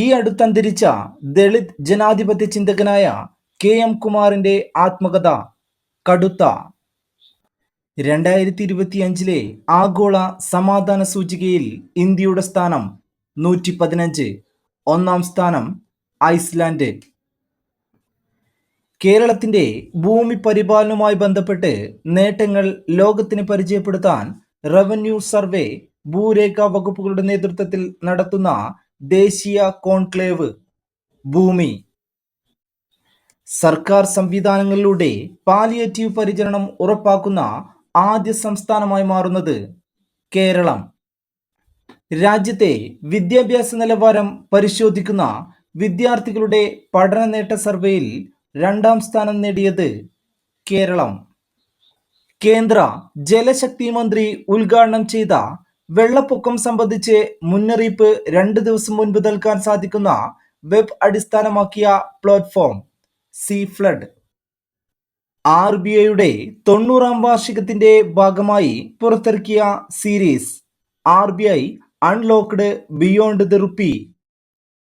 ഈ അടുത്തന്തരിച്ച ദളിത് ജനാധിപത്യ ചിന്തകനായ K M കുമാറിന്റെ ആത്മകഥ കടുത്ത. രണ്ടായിരത്തി ഇരുപത്തിയഞ്ചിലെ ആഗോള സമാധാന സൂചികയിൽ ഇന്ത്യയുടെ സ്ഥാനം നൂറ്റി പതിനഞ്ച് ഒന്നാം സ്ഥാനം ഐസ്ലാൻഡ്. കേരളത്തിന്റെ ഭൂമി പരിപാലനവുമായി ബന്ധപ്പെട്ട് നേട്ടങ്ങൾ ലോകത്തിന് പരിചയപ്പെടുത്താൻ റവന്യൂ സർവേ ഭൂരേഖ വകുപ്പുകളുടെ നേതൃത്വത്തിൽ നടത്തുന്ന ദേശീയ കോൺക്ലേവ് ഭൂമി. സർക്കാർ സംവിധാനങ്ങളിലൂടെ പാലിയേറ്റീവ് പരിചരണം ഉറപ്പാക്കുന്ന ആദ്യ സംസ്ഥാനമായി മാറുന്നത് കേരളം. രാജ്യത്തെ വിദ്യാഭ്യാസ നിലവാരം പരിശോധിക്കുന്ന വിദ്യാർത്ഥികളുടെ പഠന നേട്ട സർവേയിൽ രണ്ടാം സ്ഥാനം നേടിയത് കേരളം. കേന്ദ്ര ജലശക്തി മന്ത്രി ഉദ്ഘാടനം ചെയ്ത വെള്ളപ്പൊക്കം സംബന്ധിച്ച് മുന്നറിയിപ്പ് രണ്ട് ദിവസം മുൻപ് നൽകാൻ സാധിക്കുന്ന web അടിസ്ഥാനമാക്കിയ platform C flood. R B ഐയുടെ തൊണ്ണൂറാം വാർഷികത്തിന്റെ ഭാഗമായി പുറത്തിറക്കിയ series R B I unlocked beyond the rupee.